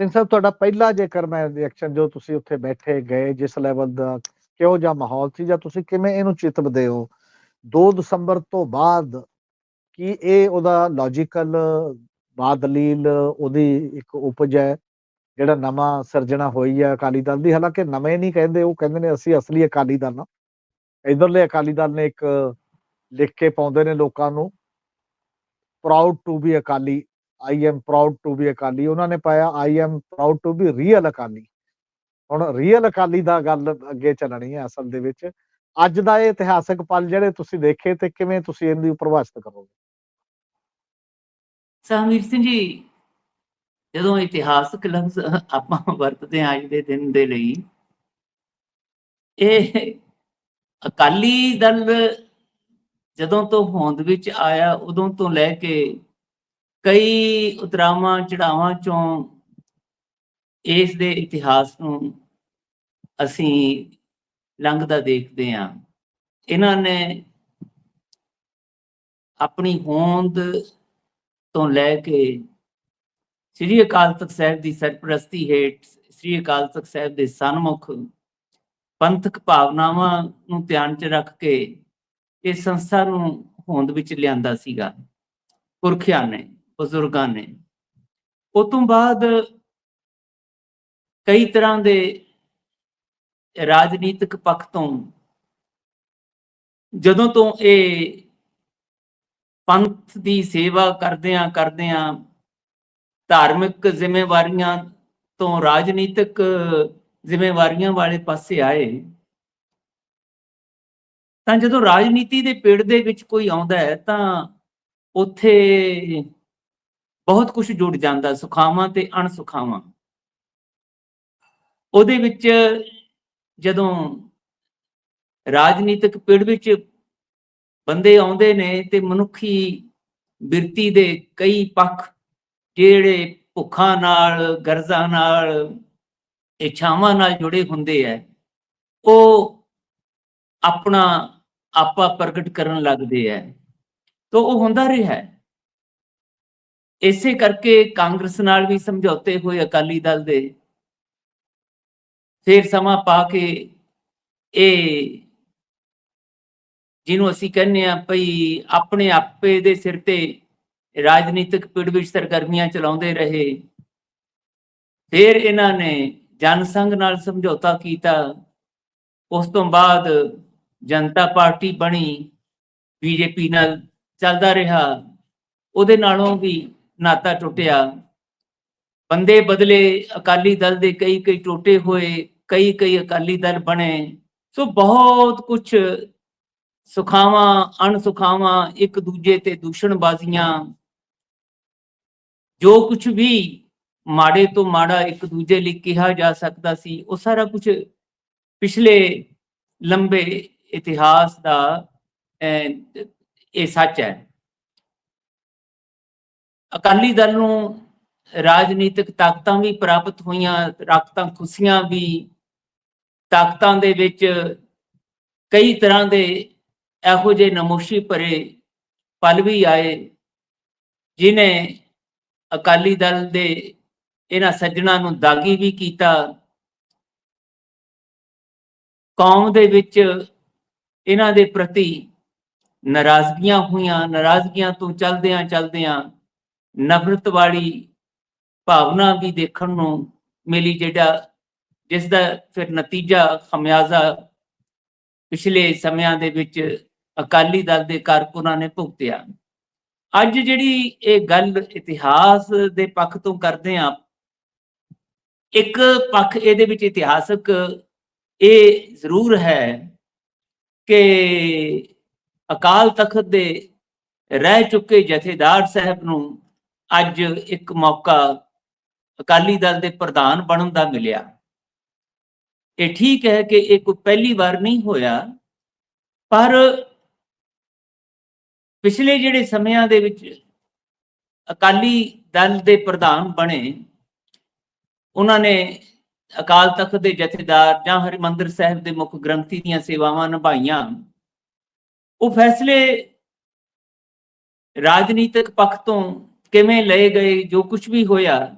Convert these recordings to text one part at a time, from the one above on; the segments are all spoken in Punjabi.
ਸਿੰਘ ਸਾਹਿਬ, ਤੁਹਾਡਾ ਪਹਿਲਾ ਜੇਕਰ ਮੈਂ ਰਿਐਕਸ਼ਨ ਜੋ ਤੁਸੀਂ ਉੱਥੇ ਬੈਠੇ ਗਏ, ਜਿਸ ਲੈਵਲ ਦਾ ਕਿਹੋ ਜਿਹਾ ਮਾਹੌਲ ਸੀ, ਜਾਂ ਤੁਸੀਂ ਕਿਵੇਂ ਇਹਨੂੰ ਚਿਤਵਦੇ ਹੋ? 2 ਦਸੰਬਰ ਤੋਂ ਬਾਅਦ ਕੀ ਇਹ ਉਹਦਾ ਲੌਜੀਕਲ ਬਾਦਲੀਲ ਉਹਦੀ ਇੱਕ ਉਪਜ ਹੈ? ਜਿਹੜਾ ਨਵਾਂ ਸਿਰਜਣਾ ਹੋਈ ਹੈ ਅਕਾਲੀ ਦਲ ਦੀ, ਹਾਲਾਂਕਿ ਨਵੇਂ ਨਹੀਂ ਕਹਿੰਦੇ, ਉਹ ਕਹਿੰਦੇ ਨੇ ਅਸੀਂ ਅਸਲੀ ਅਕਾਲੀ ਦਲ ਹਾਂ। ਇਧਰਲੇ ਅਕਾਲੀ ਦਲ ਨੇ ਇੱਕ ਲਿਖ ਕੇ ਪਾਉਂਦੇ ਨੇ ਲੋਕਾਂ ਨੂੰ proud to be Akali I am proud to be Akali ਉਹਨਾਂ ਨੇ ਪਾਇਆ I am proud to be real Akali ਹੁਣ ਰੀਅਲ ਅਕਾਲੀ ਦਾ ਗੱਲ ਅੱਗੇ ਚੱਲਣੀ ਹੈ ਅਸਲ ਦੇ ਵਿੱਚ। ਅੱਜ ਦਾ ਇਹ ਇਤਿਹਾਸਕ ਪਲ ਜਿਹੜੇ ਤੁਸੀਂ ਦੇਖੇ ਤੇ ਕਿਵੇਂ ਤੁਸੀਂ ਇਹਦੀ ਪ੍ਰਭਾਸ਼ਿਤ ਕਰੋਗੇ? ਸਾਮੀਰ ਸਿੰਘ ਜੀ, ਜਦੋਂ ਇਤਿਹਾਸਕ ਲਫ਼ਜ਼ ਆਪਾਂ ਵਰਤਦੇ ਹਾਂ ਅੱਜ ਦੇ ਦਿਨ ਦੇ ਲਈ, ਇਹ ਅਕਾਲੀ ਦਲ ਜਦੋਂ ਤੋਂ ਹੋਂਦ ਵਿੱਚ ਆਇਆ, ਉਦੋਂ ਤੋਂ ਲੈ ਕੇ ਕਈ ਉਤਰਾਵਾਂ ਚੜਾਵਾਂ ਚੋਂ ਇਸ ਦੇ ਇਤਿਹਾਸ ਨੂੰ ਅਸੀਂ ਲੰਘਦਾ ਦੇਖਦੇ ਹਾਂ। ਇਹਨਾਂ ਨੇ ਆਪਣੀ ਹੋਂਦ ਤੋਂ ਲੈ ਕੇ ਸ੍ਰੀ ਅਕਾਲ ਤਖਤ ਸਾਹਿਬ ਦੀ ਸਰਪ੍ਰਸਤੀ ਹੇਠ ਸ੍ਰੀ ਅਕਾਲ ਤਖਤ ਸਾਹਿਬ ਦੇ ਸਨਮੁਖ ਪੰਥਕ ਭਾਵਨਾਵਾਂ ਨੂੰ ਧਿਆਨ 'ਚ ਰੱਖ ਕੇ ਇਹ ਸੰਸਥਾ ਨੂੰ ਹੋਂਦ ਵਿੱਚ ਲਿਆਂਦਾ ਸੀਗਾ। ਪੁਰਖਿਆਂ ਨੇ ਬਜ਼ੁਰਗਾਂ ਨੇ। ਉਸ ਤੋਂ ਬਾਅਦ ਕਈ ਤਰ੍ਹਾਂ ਦੇ ਰਾਜਨੀਤਿਕ ਪੱਖ ਤੋਂ ਜਦੋਂ ਤੋਂ ਇਹ ਪੰਥ ਦੀ ਸੇਵਾ ਕਰਦਿਆਂ ਕਰਦਿਆਂ ਧਾਰਮਿਕ ਜ਼ਿੰਮੇਵਾਰੀਆਂ ਤੋਂ ਰਾਜਨੀਤਿਕ ਜ਼ਿੰਮੇਵਾਰੀਆਂ ਵਾਲੇ ਪਾਸੇ ਆਏ, ਤਾਂ ਜਦੋਂ ਰਾਜਨੀਤੀ ਦੇ ਪੇੜ ਦੇ ਵਿੱਚ ਕੋਈ ਆਉਂਦਾ ਹੈ ਤਾਂ ਉੱਥੇ ਬਹੁਤ ਕੁਝ ਜੁੜ ਜਾਂਦਾ, ਸੁਖਾਵਾਂ ਤੇ ਅਣਸੁਖਾਵਾਂ। ਉਹਦੇ ਵਿੱਚ ਜਦੋਂ ਰਾਜਨੀਤਿਕ ਪੇੜ ਵਿੱਚ ਬੰਦੇ ਆਉਂਦੇ ਨੇ ਤੇ ਮਨੁੱਖੀ ਬਿਰਤੀ ਦੇ ਕਈ ਪੱਖ ਜਿਹੜੇ ਭੁੱਖਾਂ ਨਾਲ, ਗਰਜ਼ਾਂ ਨਾਲ, ਇੱਛਾਵਾਂ ਨਾਲ ਜੁੜੇ ਹੁੰਦੇ ਐ, ਉਹ ਆਪਣਾ ਆਪਾ ਪ੍ਰਗਟ ਕਰਨ ਲੱਗਦੇ ਐ। ਤਾਂ ਉਹ ਹੁੰਦਾ ਰਿਹਾ। ਹੈ ਇਸੇ ਕਰਕੇ ਕਾਂਗਰਸ ਨਾਲ ਵੀ ਸਮਝੌਤੇ ਹੋਏ ਅਕਾਲੀ ਦਲ ਦੇ। ਫਿਰ ਸਮਾਂ ਪਾ ਕੇ ਇਹ ਜਿਹਨੂੰ ਅਸੀਂ ਕਹਿੰਦੇ ਆ ਭਈ ਆਪਣੇ ਆਪੇ ਦੇ ਸਿਰ ਤੇ ਰਾਜਨੀਤਿਕ ਪਿੜ ਵਿੱਚ ਸਰਗਰਮੀਆਂ ਚਲਾਉਂਦੇ ਰਹੇ। ਫਿਰ ਇਹਨਾਂ ਨੇ ਜਨਸੰਘ ਨਾਲ ਸਮਝੌਤਾ ਕੀਤਾ। ਉਸ ਤੋਂ ਬਾਅਦ ਜਨਤਾ ਪਾਰਟੀ ਬਣੀ, ਬੀਜੇਪੀ ਨਾਲ ਚੱਲਦਾ ਰਿਹਾ। ਉਹਦੇ ਨਾਲੋਂ ਵੀ ਨਾਤਾ ਟੁੱਟਿਆ। ਬੰਦੇ ਬਦਲੇ ਅਕਾਲੀ ਦਲ ਦੇ ਕਈ ਕਈ ਟੋਟੇ ਹੋਏ, ਕਈ ਕਈ ਅਕਾਲੀ ਦਲ ਬਣੇ। ਸੋ ਬਹੁਤ ਕੁਝ ਸੁਖਾਵਾਂ, ਅਣਸੁਖਾਵਾਂ, ਇੱਕ ਦੂਜੇ ਤੇ ਦੂਸ਼ਣਬਾਜ਼ੀਆਂ। ਜੋ ਕੁਝ ਵੀ ਮਾੜੇ ਤੋਂ ਮਾੜਾ ਇੱਕ ਦੂਜੇ ਲਈ ਕਿਹਾ ਜਾ ਸਕਦਾ ਸੀ, ਉਹ ਸਾਰਾ ਕੁਝ ਪਿਛਲੇ ਲੰਬੇ ਇਤਿਹਾਸ ਦਾ ਇਹ ਸੱਚ ਹੈ। ਅਕਾਲੀ ਦਲ ਨੂੰ ਰਾਜਨੀਤਿਕ ਤਾਕਤਾਂ ਵੀ ਪ੍ਰਾਪਤ ਹੋਈਆਂ, ਤਾਕਤਾਂ, ਖੁਸ਼ੀਆਂ ਵੀ, ਤਾਕਤਾਂ ਦੇ ਵਿੱਚ ਕਈ ਤਰ੍ਹਾਂ ਦੇ ਇਹੋ ਜਿਹੇ ਨਮੋਸ਼ੀ ਭਰੇ ਪਲ ਵੀ ਆਏ, ਜਿਨੇ ਅਕਾਲੀ ਦਲ ਦੇ ਇਹਨਾਂ ਸੱਜਣਾ ਨੂੰ ਦਾਗੀ ਵੀ ਕੀਤਾ। ਕੌਮ ਦੇ ਵਿੱਚ ਇਹਨਾਂ ਦੇ ਪ੍ਰਤੀ ਨਾਰਾਜ਼ਗੀਆਂ ਹੋਈਆਂ, ਨਾਰਾਜ਼ਗੀਆਂ ਤੋਂ ਚਲਦਿਆਂ ਚਲਦਿਆਂ ਨਫ਼ਰਤ ਵਾਲੀ ਭਾਵਨਾ ਵੀ ਦੇਖਣ ਨੂੰ ਮਿਲੀ ਜਿਹੜਾ, ਜਿਸ ਦਾ ਫਿਰ ਨਤੀਜਾ ਖਮਿਆਜ਼ਾ ਪਿਛਲੇ ਸਮਿਆਂ ਦੇ ਵਿੱਚ ਅਕਾਲੀ ਦਲ ਦੇ ਕਾਰਕੁਨਾਂ ਨੇ ਭੁਗਤਿਆ। ਅੱਜ ਜਿਹੜੀ ਇਹ ਗੱਲ ਇਤਿਹਾਸ ਦੇ ਪੱਖ ਤੋਂ ਕਰਦੇ ਆ ਇੱਕ ਪੱਖ ਇਹਦੇ ਵਿੱਚ ਇਤਿਹਾਸਕ ਇਹ ਜ਼ਰੂਰ ਹੈ ਕਿ ਅਕਾਲ ਤਖਤ ਦੇ ਰਹਿ ਚੁੱਕੇ ਜਥੇਦਾਰ ਸਾਹਿਬ ਨੂੰ ਅੱਜ ਇੱਕ ਮੌਕਾ ਅਕਾਲੀ ਦਲ ਦੇ ਪ੍ਰਧਾਨ ਬਣਨ ਦਾ ਮਿਲਿਆ। ਇਹ ਠੀਕ ਹੈ ਕਿ ਇਹ ਕੋਈ ਪਹਿਲੀ ਵਾਰ ਨਹੀਂ ਹੋਇਆ, ਪਰ ਪਿਛਲੇ ਜਿਹੜੇ ਸਮਿਆਂ ਦੇ ਵਿੱਚ ਅਕਾਲੀ ਦਲ ਦੇ ਪ੍ਰਧਾਨ ਬਣੇ, ਉਹਨਾਂ ਨੇ ਅਕਾਲ ਤਖਤ ਦੇ ਜਥੇਦਾਰ ਜਾਂ ਹਰਿਮੰਦਰ ਸਾਹਿਬ ਦੇ ਮੁੱਖ ਗ੍ਰੰਥੀ ਦੀਆਂ ਸੇਵਾਵਾਂ ਨਿਭਾਈਆਂ। ਉਹ ਫੈਸਲੇ ਰਾਜਨੀਤਿਕ ਪੱਖ ਤੋਂ ਕਿਵੇਂ ਲਏ ਗਏ, ਜੋ ਕੁਝ ਵੀ ਹੋਇਆ,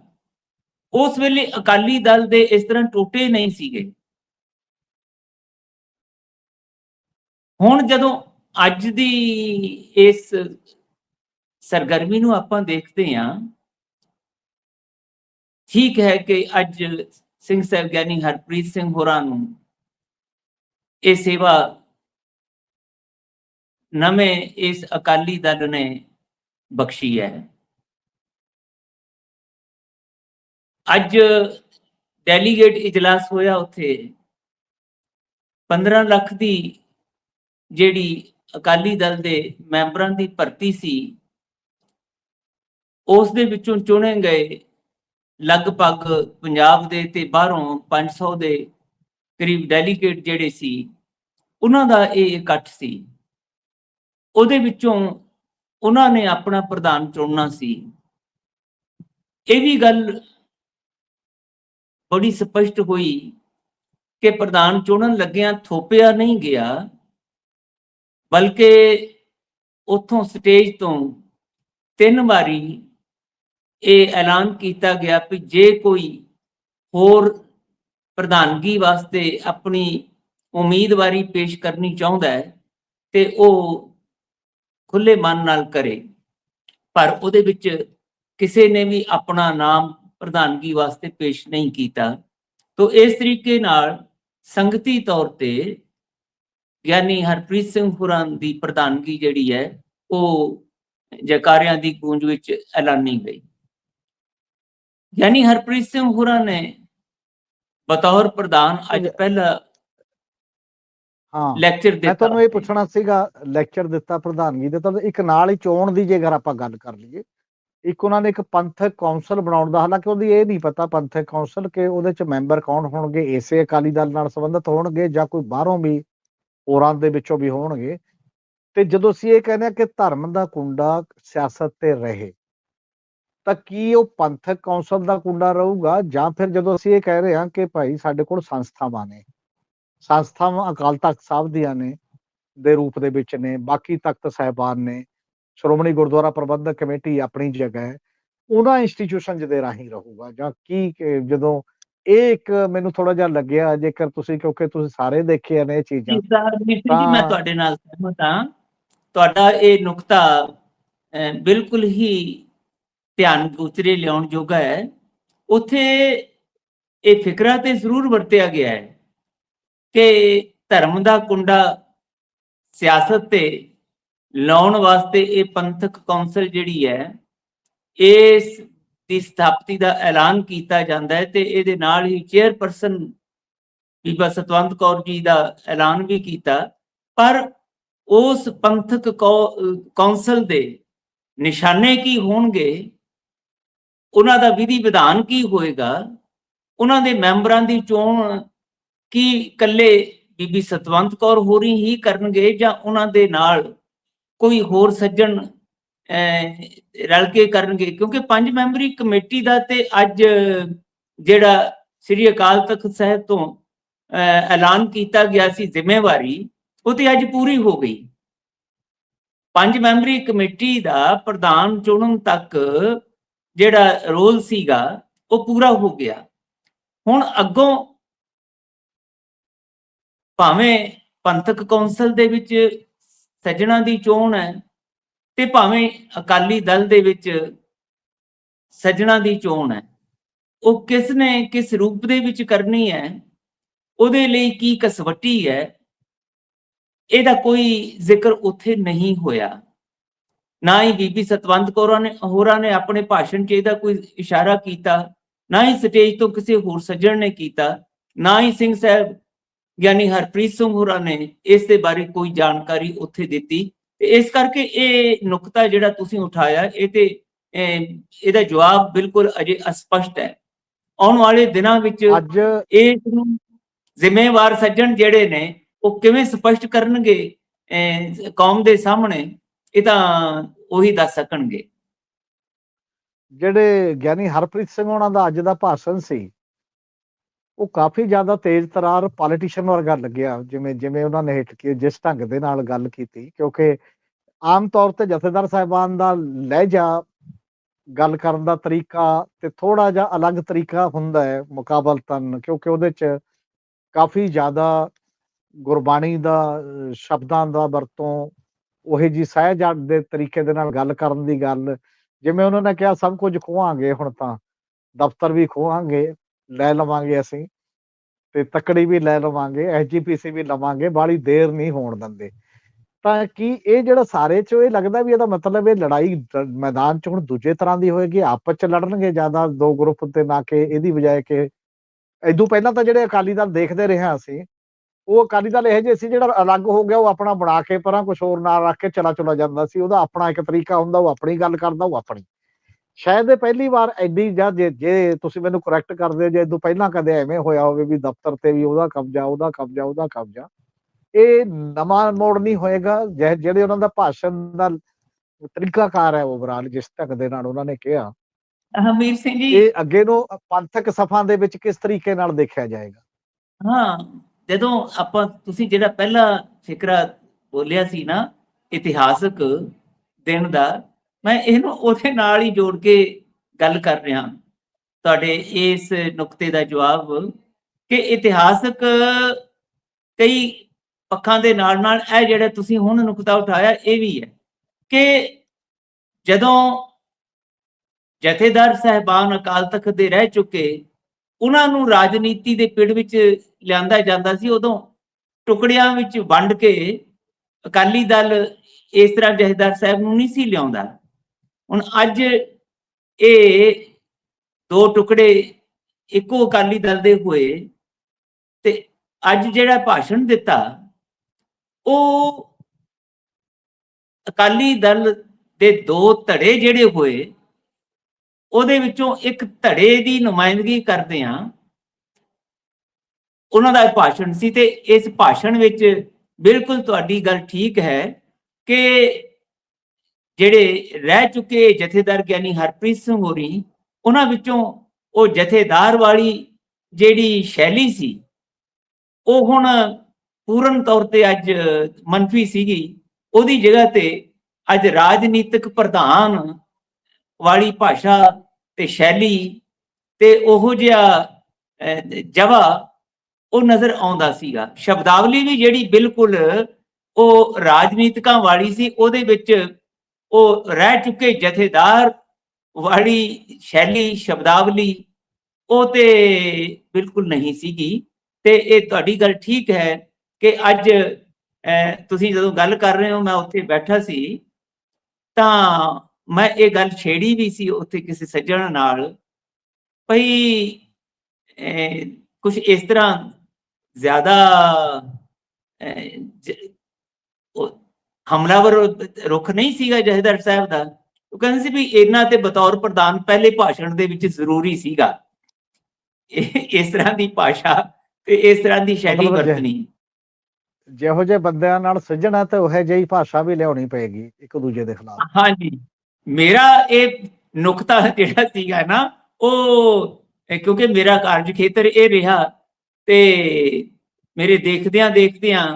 ਉਸ ਵੇਲੇ ਅਕਾਲੀ ਦਲ ਦੇ ਇਸ ਤਰ੍ਹਾਂ ਟੁੱਟੇ ਨਹੀਂ ਸੀਗੇ। ਹੁਣ ਜਦੋਂ ਅੱਜ ਦੀ ਇਸ ਸਰਗਰਮੀ ਨੂੰ ਆਪਾਂ ਦੇਖਦੇ ਹਾਂ, ਠੀਕ ਹੈ ਕਿ ਅੱਜ ਸਿੰਘ ਸਾਹਿਬ ਗਿਆਨੀ ਹਰਪ੍ਰੀਤ ਸਿੰਘ ਹੋਰਾਂ ਨੂੰ ਇਹ ਸੇਵਾ ਨਵੇਂ ਇਸ ਅਕਾਲੀ ਦਲ ਨੇ ਬਖਸ਼ੀ ਹੈ। ਅੱਜ ਡੈਲੀਗੇਟ ਇਜਲਾਸ ਹੋਇਆ ਉੱਥੇ। 15 ਲੱਖ ਦੀ ਜਿਹੜੀ ਅਕਾਲੀ ਦਲ ਦੇ ਮੈਂਬਰਾਂ ਦੀ ਭਰਤੀ ਸੀ, ਉਸ ਦੇ ਵਿੱਚੋਂ ਚੁਣੇ ਗਏ ਲਗਭਗ ਪੰਜਾਬ ਦੇ ਤੇ ਬਾਹਰੋਂ 500 ਦੇ ਕਰੀਬ ਡੈਲੀਗੇਟ ਜਿਹੜੇ ਸੀ, ਉਹਨਾਂ ਦਾ ਇਹ ਇਕੱਠ ਸੀ। ਉਹਦੇ ਵਿੱਚੋਂ ਉਹਨਾਂ ਨੇ ਆਪਣਾ ਪ੍ਰਧਾਨ ਚੁਣਨਾ ਸੀ। ਇਹ ਵੀ ਗੱਲ ਬੜੀ ਸਪਸ਼ਟ ਹੋਈ ਕਿ ਪ੍ਰਧਾਨ ਚੁਣਨ ਲੱਗਿਆਂ ਥੋਪਿਆ ਨਹੀਂ ਗਿਆ, ਬਲਕਿ ਉੱਥੋਂ ਸਟੇਜ ਤੋਂ ਤਿੰਨ ਵਾਰੀ ਇਹ ਐਲਾਨ ਕੀਤਾ ਗਿਆ ਕਿ ਜੇ ਕੋਈ ਹੋਰ ਪ੍ਰਧਾਨਗੀ ਵਾਸਤੇ ਆਪਣੀ ਉਮੀਦਵਾਰੀ ਪੇਸ਼ ਕਰਨੀ ਚਾਹੁੰਦਾ ਹੈ ਤੇ ਉਹ ਖੁੱਲੇ ਮਨ ਨਾਲ ਕਰੇ। ਪਰ ਉਹਦੇ ਵਿੱਚ ਕਿਸੇ ਨੇ ਵੀ ਆਪਣਾ ਨਾਮ ਪ੍ਰਧਾਨਗੀ ਵਾਸਤੇ ਪੇਸ਼ ਨਹੀਂ ਕੀਤਾ। ਤੋ ਇਸ ਤਰੀਕੇ ਨਾਲ ਸੰਗਤੀ ਤੌਰ ਤੇ ਗਿਆਨੀ ਹਰਪ੍ਰੀਤ ਸਿੰਘ ਹੁਰਾਂ ਦੀ ਪ੍ਰਧਾਨਗੀ ਜਿਹੜੀ ਹੈ ਉਹ ਜਕਾਰਿਆਂ ਦੀ ਗੂੰਜ ਵਿੱਚ ਐਲਾਨੀ ਗਈ। ਗਿਆਨੀ ਹਰਪ੍ਰੀਤ ਸਿੰਘ ਹੁਰਾਂ ਨੇ ਬਤੌਰ ਪ੍ਰਧਾਨ ਅੱਜ ਪਹਿਲਾ ਹਾਂ ਲੈਕਚਰ ਮੈਂ ਦਿੱਤਾ। ਤੁਹਾਨੂੰ ਇਹ ਪੁੱਛਣਾ ਸੀਗਾ ਲੈਕਚਰ ਦਿੱਤਾ ਪ੍ਰਧਾਨਗੀ ਦੇ ਤਾਂ ਇੱਕ ਨਾਲ ਹੀ ਚੋਣ ਦੀ ਜੇਕਰ ਆਪਾਂ ਗੱਲ ਕਰ ਲਈਏ ਇੱਕ ਉਹਨਾਂ ਨੇ ਇੱਕ ਪੰਥਕ ਕੌਂਸਲ ਬਣਾਉਣ ਦਾ, ਹਾਲਾਂਕਿ ਉਹਦੀ ਇਹ ਨਹੀਂ ਪਤਾ ਪੰਥਕ ਕੌਂਸਲ ਕਿ ਉਹਦੇ ਚ ਮੈਂਬਰ ਕੌਣ ਹੋਣਗੇ, ਇਸੇ ਅਕਾਲੀ ਦਲ ਨਾਲ ਸੰਬੰਧਿਤ ਹੋਣਗੇ ਜਾਂ ਕੋਈ ਬਾਹਰੋਂ ਵੀ ਹੋਰਾਂ ਦੇ ਵਿੱਚੋਂ ਵੀ ਹੋਣਗੇ। ਤੇ ਜਦੋਂ ਅਸੀਂ ਇਹ ਕਹਿੰਦੇ ਆ ਕਿ ਧਰਮ ਦਾ ਕੁੰਡਾ ਸਿਆਸਤ ਤੇ ਰਹੇ, ਤਾਂ ਕੀ ਉਹ ਪੰਥਕ ਕੌਂਸਲ ਦਾ ਕੁੰਡਾ ਰਹੂਗਾ? ਜਾਂ ਫਿਰ ਜਦੋਂ ਅਸੀਂ ਇਹ ਕਹਿ ਰਹੇ ਹਾਂ ਕਿ ਭਾਈ ਸਾਡੇ ਕੋਲ ਸੰਸਥਾਵਾਂ ਨੇ, ਸੰਸਥਾਵਾਂ ਅਕਾਲ ਤਖਤ ਸਾਹਿਬ ਦੀਆਂ ਨੇ, ਦੇ ਰੂਪ ਦੇ ਵਿੱਚ ਨੇ, ਬਾਕੀ ਤਖਤ ਸਾਹਿਬਾਨ ਨੇ ਸ਼੍ਰੋਮਣੀ ਗੁਰਦੁਆਰਾ ਪ੍ਰਬੰਧਕ ਕਮੇਟੀ ਆਪਣੀ ਜਗ੍ਹਾ ਹੈ ਉਹਨਾਂ ਇੰਸਟੀਟਿਊਸ਼ਨ ਦੇ ਰਾਹੀਂ ਰਹੂਗਾ ਜਾਂ ਕੀ ਜਦੋਂ ਇਹ ਇੱਕ ਮੈਨੂੰ ਥੋੜਾ ਜਿਹਾ ਲੱਗਿਆ ਜੇਕਰ ਤੁਸੀਂ ਕਿਉਂਕਿ ਤੁਸੀਂ ਸਾਰੇ ਦੇਖੇ ਨੇ ਇਹ ਚੀਜ਼ਾਂ ਜੀ ਮੈਂ ਤੁਹਾਡੇ ਨਾਲ ਸਹਿਮਤ ਹਾਂ। ਤੁਹਾਡਾ ਇਹ ਨੁਕਤਾ ਬਿਲਕੁਲ ਹੀ ਧਿਆਨ ਉਚਰੇ ਲਿਆਉਣ ਜੋਗਾ ਹੈ। ਉਥੇ ਇਹ ਫਿਕਰਾ ਤੇ ਜ਼ਰੂਰ ਵਰਤਿਆ ਗਿਆ ਹੈ ਕਿ ਧਰਮ ਦਾ ਕੁੰਡਾ ਸਿਆਸਤ ਤੇ ਲਾਉਣ ਵਾਸਤੇ ਇਹ ਪੰਥਕ ਕੌਂਸਲ ਜਿਹੜੀ ਹੈ, ਇਸ ਦੀ ਸਥਾਪਤੀ ਦਾ ਐਲਾਨ ਕੀਤਾ ਜਾਂਦਾ ਹੈ ਤੇ ਇਹਦੇ ਨਾਲ ਹੀ ਚੇਅਰਪਰਸਨ ਬੀਬਾ ਸਤਵੰਤ ਕੌਰ ਜੀ ਦਾ ਐਲਾਨ ਵੀ ਕੀਤਾ। ਪਰ ਉਸ ਪੰਥਕ ਕੌਂਸਲ ਦੇ ਨਿਸ਼ਾਨੇ ਕੀ ਹੋਣਗੇ? ਉਹਨਾਂ ਦਾ ਵਿਧੀ ਵਿਧਾਨ ਕੀ ਹੋਏਗਾ? ਉਹਨਾਂ ਦੇ ਮੈਂਬਰਾਂ ਦੀ ਚੋਣ ਕੀ ਇਕੱਲੇ ਬੀਬੀ ਸਤਵੰਤ ਕੌਰ ਹੋਰੀ ਹੀ ਕਰਨਗੇ ਜਾਂ ਉਹਨਾਂ ਦੇ ਨਾਲ ਕੋਈ ਹੋਰ ਸੱਜਣ ਰਲ ਕੇ ਕਰਨਗੇ, ਕਿਉਂਕਿ ਪੰਜ ਮੈਂਬਰੀ ਕਮੇਟੀ ਦਾ ਤੇ ਅੱਜ ਜਿਹੜਾ ਸ੍ਰੀ ਅਕਾਲ ਤਖਤ ਸਾਹਿਬ ਤੋਂ ਐਲਾਨ ਕੀਤਾ ਗਿਆ ਸੀ ਜ਼ਿੰਮੇਵਾਰੀ, ਉਹ ਤੇ ਅੱਜ ਪੂਰੀ ਹੋ ਗਈ। ਪੰਜ ਮੈਂਬਰੀ ਕਮੇਟੀ ਦਾ ਪ੍ਰਧਾਨ ਚੁਣਨ ਤੱਕ ਜਿਹੜਾ ਰੋਲ ਸੀਗਾ, ਉਹ ਪੂਰਾ ਹੋ ਗਿਆ। ਹੁਣ ਅੱਗੋਂ ਭਾਵੇਂ ਪੰਥਕ ਕੌਂਸਲ ਦੇ ਵਿੱਚ ਸੱਜਣਾ ਦੀ ਚੋਣ ਹੈ ਤੇ ਭਾਵੇਂ ਅਕਾਲੀ ਦਲ ਦੇ ਵਿੱਚ ਸੱਜਣਾ ਦੀ ਚੋਣ ਹੈ, ਉਹ ਕਿਸ ਨੇ ਕਿਸ ਰੂਪ ਦੇ ਵਿੱਚ ਕਰਨੀ ਹੈ, ਉਹਦੇ ਲਈ ਕੀ ਕਸਵੱਟੀ ਹੈ, ਇਹਦਾ ਕੋਈ ਜ਼ਿਕਰ ਉੱਥੇ ਨਹੀਂ ਹੋਇਆ। ਨਾ ਹੀ ਬੀਬੀ ਸਤਵੰਤ ਕੌਰਾਂ ਨੇ, ਹੋਰਾਂ ਨੇ ਆਪਣੇ ਭਾਸ਼ਣ 'ਚ ਇਹਦਾ ਕੋਈ ਇਸ਼ਾਰਾ ਕੀਤਾ, ਨਾ ਹੀ ਸਟੇਜ ਤੋਂ ਕਿਸੇ ਹੋਰ ਸੱਜਣ ਨੇ ਕੀਤਾ, ਨਾ ਹੀ ਸਿੰਘ ਸਾਹਿਬ ਯਾਨੀ ਹਰਪ੍ਰੀਤ ਸਿੰਘ ਹੋਰਾਂ ਨੇ ਇਸ ਦੇ ਬਾਰੇ ਕੋਈ ਜਾਣਕਾਰੀ ਉੱਥੇ ਦਿੱਤੀ ਤੇ ਇਸ ਕਰਕੇ ਇਹ ਨੁਕਤਾ ਜਿਹੜਾ ਤੁਸੀਂ ਉਠਾਇਆ ਇਹ ਤੇ ਇਹਦਾ ਜਵਾਬ ਬਿਲਕੁਲ ਅਜੇ ਅਸਪਸ਼ਟ ਹੈ। ਆਉਣ ਵਾਲੇ ਦਿਨਾਂ ਵਿੱਚ ਅੱਜ ਇਸ ਨੂੰ ਜ਼ਿੰਮੇਵਾਰ ਸੱਜਣ ਜਿਹੜੇ ਨੇ ਉਹ ਕਿਵੇਂ ਸਪਸ਼ਟ ਕਰਨਗੇ ਕੌਮ ਦੇ ਸਾਹਮਣੇ ਇਹ ਤਾਂ ਉਹੀ ਦੱਸ ਸਕਣਗੇ। ਜਿਹੜੇ ਗਿਆਨੀ ਹਰਪ੍ਰੀਤ ਸਿੰਘ ਉਹਨਾਂ ਦਾ ਅੱਜ ਦਾ ਭਾਸ਼ਣ ਸੀ ਉਹ ਕਾਫੀ ਜ਼ਿਆਦਾ ਤੇਜ਼ ਤਰਾਰ ਪੋਲੀਟੀਸ਼ੀਅਨ ਵਰਗਾ ਲੱਗਿਆ, ਜਿਵੇਂ ਜਿਵੇਂ ਉਹਨਾਂ ਨੇ ਹਿੱਟ ਕੀ ਜਿਸ ਢੰਗ ਦੇ ਨਾਲ ਗੱਲ ਕੀਤੀ, ਕਿਉਂਕਿ ਆਮ ਤੌਰ ਤੇ ਜਥੇਦਾਰ ਸਾਹਿਬਾਨ ਦਾ ਲਹਿਜਾ ਗੱਲ ਕਰਨ ਦਾ ਤਰੀਕਾ ਤੇ ਥੋੜਾ ਜਿਹਾ ਅਲੱਗ ਤਰੀਕਾ ਹੁੰਦਾ ਹੈ ਮੁਕਾਬਲਤਨ, ਕਿਉਂਕਿ ਉਹਦੇ ਚ ਕਾਫੀ ਜ਼ਿਆਦਾ ਗੁਰਬਾਣੀ ਦਾ, ਸ਼ਬਦਾਂ ਦਾ ਵਰਤੋਂ, ਉਹੇ ਜੀ ਸਹਿਜ ਦੇ ਤਰੀਕੇ ਦੇ ਨਾਲ ਗੱਲ ਕਰਨ ਦੀ ਗੱਲ, ਜਿਵੇਂ ਉਹਨਾਂ ਨੇ ਕਿਹਾ, ਸਭ ਕੁਝ ਖੋਵਾਂਗੇ ਹੁਣ ਤਾਂ, ਦਫ਼ਤਰ ਵੀ ਖੋਵਾਂਗੇ ਲੈ ਲਵਾਂਗੇ ਅਸੀਂ। ਤੇ ਤਕੜੀ ਵੀ ਲੈ ਲਵਾਂਗੇ ਐਸਜੀਪੀਸੀ ਵੀ ਲਵਾਂਗੇ ਬਾਲੀ ਦੇਰ ਨਹੀਂ ਹੋਣ ਦਿੰਦੇ। ਤਾਂ ਕੀ ਇਹ ਜਿਹੜਾ ਸਾਰੇ ਚ ਇਹ ਲੱਗਦਾ ਵੀ ਇਹਦਾ ਮਤਲਬ ਇਹ ਲੜਾਈ ਮੈਦਾਨ ਚ ਹੁਣ ਦੂਜੇ ਤਰ੍ਹਾਂ ਦੀ ਹੋਏਗੀ, ਆਪਸ ਚ ਲੜਨਗੇ ਜ਼ਿਆਦਾ ਦੋ ਗਰੁੱਪ ਤੇ ਨਾ ਕਿ ਇਹਦੀ ਬਜਾਏ ਕਿ ਇਦੋਂ ਪਹਿਲਾਂ ਤਾਂ ਜਿਹੜੇ ਅਕਾਲੀ ਦਲ ਦੇਖਦੇ ਰਹੇ ਹਾਂ ਅਸੀਂ, ਉਹ ਅਕਾਲੀ ਦਲ ਇਹ ਜਿਹੇ ਸੀ ਜਿਹੜਾ ਅਲੱਗ ਹੋ ਗਿਆ, ਉਹ ਆਪਣਾ ਬਣਾ ਕੇ ਪਰਾਂ ਕੁਝ ਹੋਰ ਨਾਲ ਰੱਖ ਕੇ ਚਲਾ ਚਲਾ ਜਾਂਦਾ ਸੀ, ਉਹਦਾ ਆਪਣਾ ਇੱਕ ਤਰੀਕਾ ਹੁੰਦਾ, ਉਹ ਆਪਣੀ ਗੱਲ ਕਰਦਾ, ਉਹ ਆਪਣੀ। ਸ਼ਾਇਦ ਇਹ ਪਹਿਲੀ ਵਾਰ ਐਡੀ ਜਾਂ ਜੇ ਤੁਸੀਂ ਮੈਨੂੰ ਕਰੈਕਟ ਕਰਦੇ ਜੇ ਇਦੋਂ ਪਹਿਲਾਂ ਕਦੇ ਐਵੇਂ ਹੋਇਆ ਹੋਵੇ ਵੀ ਦਫ਼ਤਰ ਤੇ ਵੀ ਉਹਦਾ ਕਬਜ਼ਾ ਉਹਦਾ ਕਬਜ਼ਾ ਉਹਦਾ ਕਬਜ਼ਾ ਇਹ ਨਵਾਂ ਮੋੜ ਨਹੀਂ ਹੋਏਗਾ ਜਿਹੇ- ਜਿਹੜੇ ਉਹਨਾਂ ਦਾ ਭਾਸ਼ਣ ਦਾ ਤਰੀਕਾਕਾਰ ਹੈ ਓਵਰਆਲ ਜਿਸ ਤੱਕ ਦੇ ਨਾਲ ਉਹਨਾਂ ਨੇ ਕਿਹਾ ਹਮੀਰ ਸਿੰਘ ਜੀ। ਇਹ ਅੱਗੇ ਨੂੰ ਪੰਥਕ ਸਫਾਂ ਦੇ ਵਿੱਚ ਕਿਸ ਤਰੀਕੇ ਨਾਲ ਦੇਖਿਆ ਜਾਏਗਾ? ਹਾਂ ਜਦੋਂ ਆਪਾਂ ਤੁਸੀਂ ਜਿਹੜਾ ਪਹਿਲਾ ਫਿਕਰਾ ਬੋਲਿਆ ਸੀ ਨਾ ਇਤਿਹਾਸਕ ਦਿਨ ਦਾ ਮੈਂ ਇਹਨੂੰ ਉਹਦੇ ਨਾਲ ਹੀ ਜੋੜ ਕੇ ਗੱਲ ਕਰ ਰਿਹਾ ਤੁਹਾਡੇ ਇਸ ਨੁਕਤੇ ਦਾ ਜਵਾਬ ਕਿ ਇਤਿਹਾਸਕ ਕਈ ਪੱਖਾਂ ਦੇ ਨਾਲ ਨਾਲ ਇਹ ਜਿਹੜਾ ਤੁਸੀਂ ਹੁਣ ਨੁਕਤਾ ਉਠਾਇਆ ਇਹ ਵੀ ਹੈ ਕਿ ਜਦੋਂ ਜਥੇਦਾਰ ਸਹਿਬਾਨ ਅਕਾਲ ਤਖਤ ਦੇ ਰਹਿ ਚੁੱਕੇ, ਉਹਨਾਂ ਨੂੰ ਰਾਜਨੀਤੀ ਦੇ ਪਿੜ ਵਿੱਚ ਲਿਆਂਦਾ ਜਾਂਦਾ ਸੀ, ਉਦੋਂ ਟੁਕੜਿਆਂ ਵਿੱਚ ਵੰਡ ਕੇ ਅਕਾਲੀ ਦਲ ਇਸ ਤਰ੍ਹਾਂ ਜਥੇਦਾਰ ਸਾਹਿਬ ਨੂੰ ਨਹੀਂ ਸੀ ਲਿਆਉਂਦਾ। ਹੁਣ ਅੱਜ ਇਹ ਦੋ ਟੁਕੜੇ ਇੱਕੋ ਅਕਾਲੀ ਦਲ ਦੇ ਹੋਏ ਤੇ ਅੱਜ ਜਿਹੜਾ ਭਾਸ਼ਣ ਦਿੱਤਾ, ਉਹ ਅਕਾਲੀ ਦਲ ਦੇ ਦੋ ਧੜੇ ਜਿਹੜੇ ਹੋਏ, ਉਹਦੇ ਵਿੱਚੋਂ ਇੱਕ ਧੜੇ ਦੀ ਨੁਮਾਇੰਦਗੀ ਕਰਦੇ ਆ ਉਹਨਾਂ ਦਾ ਭਾਸ਼ਣ ਸੀ ਤੇ ਇਸ ਭਾਸ਼ਣ ਵਿੱਚ ਬਿਲਕੁਲ ਤੁਹਾਡੀ ਗੱਲ ਠੀਕ ਹੈ ਕਿ ਜਿਹੜੇ ਰਹਿ ਚੁੱਕੇ ਜਥੇਦਾਰ ਗਿਆਨੀ ਹਰਪ੍ਰੀਤ ਸਿੰਘ ਹੋਰੀ, ਉਹਨਾਂ ਵਿੱਚੋਂ ਉਹ ਜਥੇਦਾਰ ਵਾਲੀ ਜਿਹੜੀ ਸ਼ੈਲੀ ਸੀ, ਉਹ ਹੁਣ ਪੂਰਨ ਤੌਰ ਤੇ ਅੱਜ ਮੰਨਫੀ ਸੀਗੀ। ਉਹਦੀ ਜਗ੍ਹਾ ਤੇ ਅੱਜ ਰਾਜਨੀਤਿਕ ਪ੍ਰਧਾਨ ਵਾਲੀ ਭਾਸ਼ਾ ਤੇ ਸ਼ੈਲੀ ਤੇ ਉਹੋ ਜਿਹਾ ਜਵਾ ਉਹ ਨਜ਼ਰ ਆਉਂਦਾ ਸੀਗਾ। ਸ਼ਬਦਾਵਲੀ ਵੀ ਜਿਹੜੀ ਬਿਲਕੁਲ ਉਹ ਰਾਜਨੀਤਿਕਾਂ ਵਾਲੀ ਸੀ, ਉਹਦੇ ਵਿੱਚ ਉਹ ਰਹਿ ਚੁੱਕੇ ਜਥੇਦਾਰ ਵਾਲੀ ਸ਼ੈਲੀ ਸ਼ਬਦਾਵਲੀ ਉਹ ਤੇ ਬਿਲਕੁਲ ਨਹੀਂ ਸੀਗੀ। ਤੇ ਇਹ ਤੁਹਾਡੀ ਗੱਲ ਠੀਕ ਹੈ ਕਿ ਅੱਜ ਤੁਸੀਂ ਜਦੋਂ ਗੱਲ ਕਰ ਰਹੇ ਹੋ ਮੈਂ ਉੱਥੇ ਬੈਠਾ ਸੀ ਤਾਂ ਮੈਂ ਇਹ ਗੱਲ ਛੇੜੀ ਵੀ ਸੀ ਉੱਥੇ ਕਿਸੇ ਸੱਜਣ ਨਾਲ ਭਈ ਕੁਝ ਇਸ ਤਰ੍ਹਾਂ ਜ਼ਿਆਦਾ ਅਹ, ਹਮਲਾਵਰ ਰੁਖ ਨਹੀਂ ਸੀਗਾ ਜਹਦਰ ਸਾਹਿਬ ਦਾ ਉਹ ਕਹਿੰਦੇ ਸੀ ਵੀ ਇਹਨਾਂ ਤੇ ਬਤੌਰ ਪ੍ਰਧਾਨ ਪਹਿਲੇ ਭਾਸ਼ਣ ਦੇ ਵਿੱਚ ਜ਼ਰੂਰੀ ਸੀਗਾ। ਇਸ ਤਰ੍ਹਾਂ ਦੀ ਭਾਸ਼ਾ ਤੇ ਇਸ ਤਰ੍ਹਾਂ ਦੀ ਸ਼ੈਲੀ ਵਰਤਣੀ। ਜਿਹੋ ਜਿਹੇ ਬੰਦਿਆਂ ਨਾਲ ਸੱਜਣਾ ਤੇ ਉਹ ਜਿਹੀ ਭਾਸ਼ਾ ਵੀ ਲਿਆਉਣੀ ਪਏਗੀ ਇੱਕ ਦੂਜੇ ਦੇ ਖਿਲਾਫ। ਹਾਂਜੀ। ਮੇਰਾ ਇਹ ਨੁਕਤਾ ਜਿਹੜਾ ਸੀਗਾ ਨਾ ਉਹ ਕਿਉਂਕਿ ਮੇਰਾ ਕਾਰਜ ਖੇਤਰ ਇਹ ਰਿਹਾ ਤੇ ਮੇਰੇ ਦੇਖਦਿਆਂ ਦੇਖਦਿਆਂ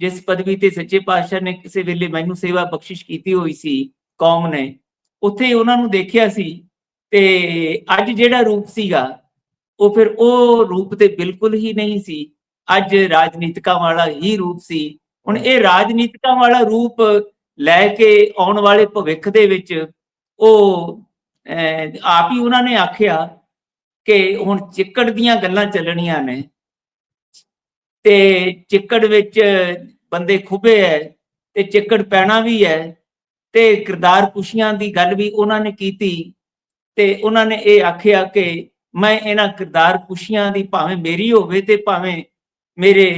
ਜਿਸ ਪਦਵੀ ਤੇ ਸੱਚੇ ਪਾਤਸ਼ਾਹ ਨੇ ਕਿਸੇ ਵੇਲੇ ਮੈਨੂੰ ਸੇਵਾ ਬਖਸ਼ਿਸ਼ ਕੀਤੀ ਹੋਈ ਸੀ ਕੌਮ ਨੇ ਉੱਥੇ ਉਹਨਾਂ ਨੂੰ ਦੇਖਿਆ ਸੀ ਤੇ ਅੱਜ ਜਿਹੜਾ ਰੂਪ ਸੀਗਾ ਉਹ ਫਿਰ ਉਹ ਰੂਪ ਤੇ ਬਿਲਕੁਲ ਹੀ ਨਹੀਂ ਸੀ। ਅੱਜ ਰਾਜਨੀਤਿਕਾਂ ਵਾਲਾ ਹੀ ਰੂਪ ਸੀ। ਹੁਣ ਇਹ ਰਾਜਨੀਤਿਕਾਂ ਵਾਲਾ ਰੂਪ ਲੈ ਕੇ ਆਉਣ ਵਾਲੇ ਭਵਿੱਖ ਦੇ ਵਿੱਚ ਉਹ ਅਹ, ਆਪ ਹੀ ਉਹਨਾਂ ਨੇ ਆਖਿਆ ਕਿ ਹੁਣ ਚਿੱਕੜ ਦੀਆਂ ਗੱਲਾਂ ਚੱਲਣੀਆਂ ਨੇ। ਤੇ ਚਿੱਕੜ ਵਿੱਚ ਬੰਦੇ ਖੁੱਬੇ ਐ ਤੇ ਚਿੱਕੜ ਪੈਣਾ ਵੀ ਹੈ ਤੇ ਕਿਰਦਾਰ ਕੁਸ਼ੀਆਂ ਦੀ ਗੱਲ ਵੀ ਉਹਨਾਂ ਨੇ ਕੀਤੀ ਤੇ ਉਹਨਾਂ ਨੇ ਇਹ ਆਖਿਆ ਕਿ ਮੈਂ ਇਹਨਾਂ ਕਿਰਦਾਰ ਕੁਸ਼ੀਆਂ ਦੀ ਭਾਵੇਂ ਮੇਰੀ ਹੋਵੇ ਤੇ ਭਾਵੇਂ ਮੇਰੇ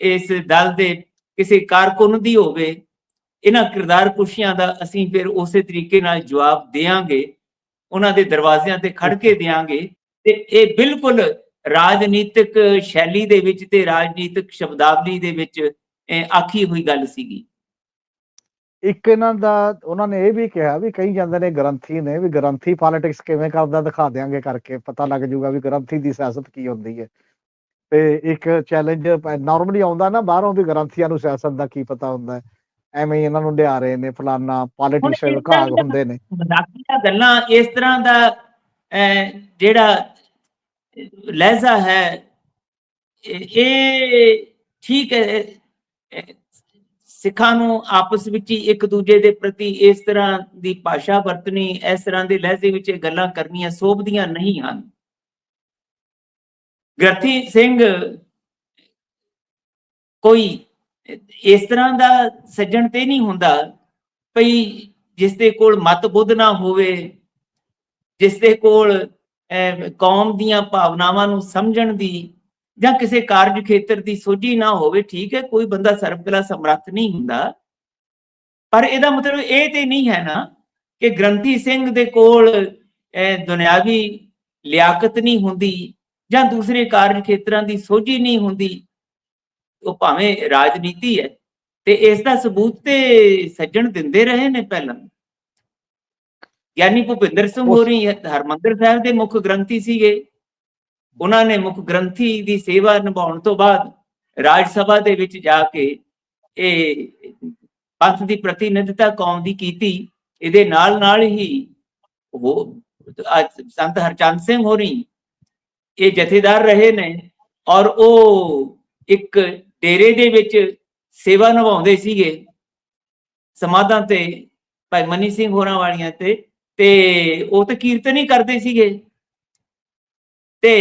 ਇਸ ਦਲ ਦੇ ਕਿਸੇ ਕਾਰਕੁਨ ਦੀ ਹੋਵੇ ਇਹਨਾਂ ਕਿਰਦਾਰ ਕੁਸ਼ੀਆਂ ਦਾ ਅਸੀਂ ਫਿਰ ਉਸੇ ਤਰੀਕੇ ਨਾਲ ਜਵਾਬ ਦੇਾਂਗੇ ਉਹਨਾਂ ਦੇ ਦਰਵਾਜ਼ਿਆਂ ਤੇ ਖੜ ਕੇ ਦੇਾਂਗੇ ਤੇ ਇਹ ਬਿਲਕੁਲ ਰਾਜਨੀਤਿਕ ਸ਼ੈਲੀ ਦੇ ਵਿੱਚ ਤੇ ਰਾਜਨੀਤਿਕ ਸ਼ਬਦਾਵਲੀ ਦੇ ਵਿੱਚ ਆਖੀ ਹੋਈ ਗੱਲ ਸੀਗੀ। ਇੱਕ ਇਹਨਾਂ ਦਾ ਉਹਨਾਂ ਨੇ ਇਹ ਵੀ ਕਿਹਾ ਵੀ ਕਈ ਜਾਂਦੇ ਨੇ ਗ੍ਰੰਥੀ ਨੇ ਵੀ ਗ੍ਰੰਥੀ ਪੋਲਿਟਿਕਸ ਕਿਵੇਂ ਕਰਦਾ ਦਿਖਾ ਦਿਆਂਗੇ ਕਰਕੇ ਪਤਾ ਲੱਗ ਜਾਊਗਾ ਵੀ ਗ੍ਰੰਥੀ ਦੀ ਸਿਆਸਤ ਕੀ ਹੁੰਦੀ ਹੈ। ਤੇ ਇੱਕ ਚੈਲੰਜ ਨਾਰਮਲੀ ਆਉਂਦਾ ਨਾ ਬਾਹਰੋਂ ਵੀ ਗ੍ਰੰਥੀਆਂ ਨੂੰ ਸਿਆਸਤ ਦਾ ਕੀ ਪਤਾ ਹੁੰਦਾ ਹੈ। ਐਵੇਂ ਹੀ ਇਹਨਾਂ ਨੂੰ ਲਿਆ ਰਹੇ ਨੇ ਫਲਾਨਾ ਪੋਲੀਟੀਸ਼ੀਅਨ ਦੀਆਂ ਹੁੰਦੇ ਨੇ। ਮਜ਼ਾਕੀਆ ਗੱਲਾਂ ਇਸ ਤਰ੍ਹਾਂ ਦਾ ਜਿਹੜਾ ਲਹਿਜ਼ਾ ਹੈ ਇਹ ਠੀਕ ਹੈ ਸਿੱਖਾਂ ਨੂੰ ਆਪਸ ਵਿੱਚ ਹੀ ਇੱਕ ਦੂਜੇ ਦੇ ਪ੍ਰਤੀ ਇਸ ਤਰ੍ਹਾਂ ਦੀ ਭਾਸ਼ਾ ਵਰਤਣੀ ਇਸ ਤਰ੍ਹਾਂ ਦੇ ਲਹਿਜ਼ੇ ਵਿੱਚ ਗੱਲਾਂ ਕਰਨੀਆਂ ਸੋਭਦੀਆਂ ਨਹੀਂ ਹਨ ਗ੍ਰਥੀ ਸਿੰਘ ਕੋਈ ਇਸ ਤਰ੍ਹਾਂ ਦਾ ਸੱਜਣ ਤੇ ਨਹੀਂ ਹੁੰਦਾ ਭਈ ਜਿਸ ਦੇ ਕੋਲ ਮਤ ਬੁੱਧ ਨਾ ਹੋਵੇ ਜਿਸ ਦੇ ਕੋਲ ਕੌਮ ਦੀਆਂ ਭਾਵਨਾਵਾਂ ਨੂੰ ਸਮਝਣ ਦੀ ਜਾਂ ਕਿਸੇ ਕਾਰਜ ਖੇਤਰ ਦੀ ਸੋਝੀ ਨਾ ਹੋਵੇ, ਠੀਕ ਹੈ, ਕੋਈ ਬੰਦਾ ਸਰਬਕਲਾ ਸਮਰੱਥ ਨਹੀਂ ਹੁੰਦਾ। ਪਰ ਇਹਦਾ ਮਤਲਬ ਇਹ ਤੇ ਨਹੀਂ ਹੈ ਨਾ ਕਿ ਗ੍ਰੰਥੀ ਸਿੰਘ ਦੇ ਕੋਲ ਦੁਨਿਆਵੀ ਲਿਆਕਤ ਨਹੀਂ ਹੁੰਦੀ ਜਾਂ ਦੂਸਰੇ ਕਾਰਜ ਖੇਤਰਾਂ ਦੀ ਸੋਝੀ ਨਹੀਂ ਹੁੰਦੀ। ਉਹ ਭਾਵੇਂ ਰਾਜਨੀਤੀ ਹੈ ਤੇ ਇਸ ਦਾ ਸਬੂਤ ਤੇ ਸੱਜਣ ਦਿੰਦੇ ਰਹੇ ਨੇ ਪਹਿਲਾਂ। ਗਿਆਨੀ ਭੁਪਿੰਦਰ ਸਿੰਘ ਹੋਰੀ ਹਰਮੰਦਰ ਸਾਹਿਬ ਦੇ ਮੁੱਖ ਗ੍ਰੰਥੀ ਸੀਗੇ। ਉਹਨਾਂ ਨੇ ਮੁੱਖ ਗ੍ਰੰਥੀ ਦੀ ਸੇਵਾ ਨਿਭਾਉਣ ਤੋਂ ਬਾਅਦ ਰਾਜ ਸਭਾ ਦੇ ਵਿੱਚ ਜਾ ਕੇ ਇਹ ਪੰਥ ਦੀ ਪ੍ਰਤੀਨਿਧਤਾ ਕੌਮ ਦੀ ਕੀਤੀ। ਇਹਦੇ ਨਾਲ ਨਾਲ ਹੀ ਉਹ ਸੰਤ ਹਰਚੰਦ ਸਿੰਘ ਹੋਰੀ ਇਹ ਜਥੇਦਾਰ ਰਹੇ ਨੇ ਔਰ ਉਹ ਇੱਕ ਡੇਰੇ ਦੇ ਵਿੱਚ ਸੇਵਾ ਨਿਭਾਉਂਦੇ ਸੀਗੇ। ਸਮਾਧਾਂ ਤੇ ਭਾਈ ਮਨੀ ਸਿੰਘ ਹੋਰਾਂ ਵਾਲੀਆਂ ਤੇ ਤੇ ਉਹ ਤਾਂ ਕੀਰਤਨ ਹੀ ਕਰਦੇ ਸੀਗੇ। ਤੇ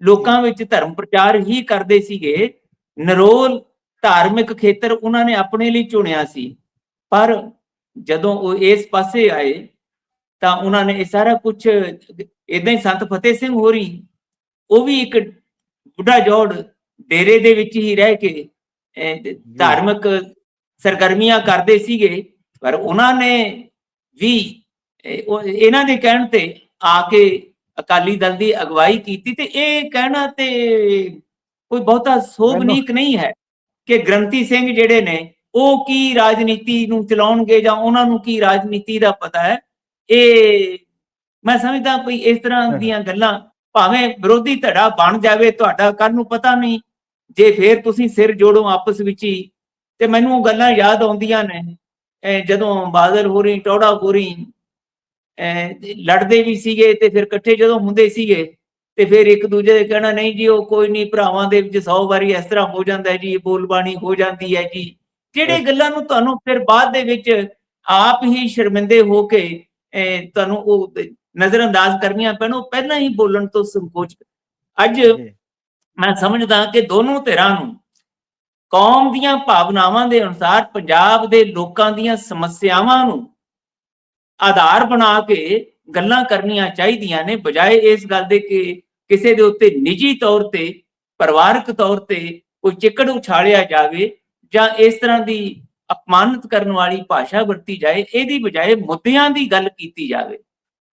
ਲੋਕਾਂ ਵਿੱਚ ਧਰਮ ਪ੍ਰਚਾਰ ਹੀ ਕਰਦੇ ਸੀਗੇ। ਨਰੋਲ ਧਾਰਮਿਕ ਖੇਤਰ ਉਹਨਾਂ ਨੇ ਆਪਣੇ ਲਈ ਚੁਣਿਆ ਸੀ। ਪਰ ਜਦੋਂ ਉਹ ਇਸ ਪਾਸੇ ਆਏ, ਤਾਂ ਉਹਨਾਂ ਨੇ ਇਹ ਸਾਰਾ ਕੁਝ ਇਦਾਂ ਹੀ ਸੰਤ ਫਤਿਹ ਸਿੰਘ ਹੋਰੀ, ਉਹ ਵੀ ਇੱਕ ਬੁੱਢਾ ਜੋੜ ਡੇਰੇ ਦੇ ਵਿੱਚ ਹੀ ਰਹਿ ਕੇ ਧਾਰਮਿਕ ਸਰਗਰਮੀਆਂ ਕਰਦੇ ਸੀਗੇ। ਪਰ ਉਹਨਾਂ ਨੇ ਵੀ ਇਹਨਾਂ ਦੇ ਕਹਿਣ ਤੇ ਆ ਕੇ ਅਕਾਲੀ ਦਲ ਦੀ ਅਗਵਾਈ ਕੀਤੀ ਤੇ ਇਹ ਕਹਿਣਾ ਤੇ ਕੋਈ ਬਹੁਤਾ ਸੋਭਨੀਕ ਨਹੀਂ ਹੈ ਕਿ ਗ੍ਰੰਥੀ ਸਿੰਘ ਜਿਹੜੇ ਨੇ ਉਹ ਕੀ ਰਾਜਨੀਤੀ ਨੂੰ ਚਲਾਉਣਗੇ ਜਾਂ ਉਹਨਾਂ ਨੂੰ ਕੀ ਰਾਜਨੀਤੀ ਦਾ ਪਤਾ ਹੈ? ਇਹ ਮੈਂ ਸਮਝਦਾ ਵੀ ਇਸ ਤਰ੍ਹਾਂ ਦੀਆਂ ਗੱਲਾਂ ਭਾਵੇਂ ਵਿਰੋਧੀ ਧੜਾ ਬਣ ਜਾਵੇ ਤੁਹਾਡਾ ਕੱਲ ਨੂੰ ਪਤਾ ਨਹੀਂ ਜੇ ਫੇਰ ਤੁਸੀਂ ਸਿਰ ਜੋੜੋ ਆਪਸ ਵਿੱਚ ਹੀ ਤੇ ਮੈਨੂੰ ਉਹ ਗੱਲਾਂ ਯਾਦ ਆਉਂਦੀਆਂ ਨੇ। ਜਦੋਂ ਬਾਦਲ ਹੋਰੀ ਟੌੜਾ ਹੋਰੀ ਲੜਦੇ ਵੀ ਸੀਗੇ ਤੇ ਫਿਰ ਇਕੱਠੇ ਜਦੋਂ ਹੁੰਦੇ ਸੀਗੇ ਤੇ ਫਿਰ ਇੱਕ ਦੂਜੇ ਦੇ ਕਹਿਣਾ ਨਹੀਂ ਜੀ ਉਹ ਕੋਈ ਨਹੀਂ ਭਰਾਵਾਂ ਦੇ ਵਿੱਚ 100 ਵਾਰੀ ਇਸ ਤਰ੍ਹਾਂ ਹੋ ਜਾਂਦਾ ਹੈ ਜੀ ਇਹ ਬੋਲਬਾਣੀ ਹੋ ਜਾਂਦੀ ਹੈ ਜੀ। ਜਿਹੜੇ ਗੱਲਾਂ ਨੂੰ ਤੁਹਾਨੂੰ ਫਿਰ ਬਾਅਦ ਦੇ ਵਿੱਚ ਆਪ ਹੀ ਸ਼ਰਮਿੰਦੇ ਹੋ ਕੇ ਤੁਹਾਨੂੰ ਉਹ ਨਜ਼ਰਅੰਦਾਜ਼ ਕਰਨੀਆਂ ਪੈਣ ਉਹ ਪਹਿਲਾਂ ਹੀ ਬੋਲਣ ਤੋਂ ਸੰਕੋਚ ਅੱਜ। ਮੈਂ ਸਮਝਦਾ ਕਿ ਦੋਨੋਂ ਧਿਰਾਂ ਨੂੰ ਕੌਮ ਦੀਆਂ ਭਾਵਨਾਵਾਂ ਦੇ ਅਨੁਸਾਰ ਪੰਜਾਬ ਦੇ ਲੋਕਾਂ ਦੀਆਂ ਸਮੱਸਿਆਵਾਂ ਨੂੰ ਆਧਾਰ ਬਣਾ ਕੇ ਗੱਲਾਂ ਕਰਨੀਆਂ ਚਾਹੀਦੀਆਂ ਨੇ, ਬਜਾਏ ਇਸ ਗੱਲ ਦੇ ਕਿ ਕਿਸੇ ਦੇ ਉੱਤੇ ਨਿੱਜੀ ਤੌਰ ਤੇ, ਪਰਿਵਾਰਕ ਤੌਰ ਤੇ ਕੋਈ ਚਿੱਕੜ ਉਛਾਲਿਆ ਜਾਵੇ ਜਾਂ ਇਸ ਤਰ੍ਹਾਂ ਦੀ ਅਪਮਾਨਿਤ ਕਰਨ ਵਾਲੀ ਭਾਸ਼ਾ ਵਰਤੀ ਜਾਏ, ਇਹਦੀ ਬਜਾਏ ਮੁੱਦਿਆਂ ਦੀ ਗੱਲ ਕੀਤੀ ਜਾਵੇ।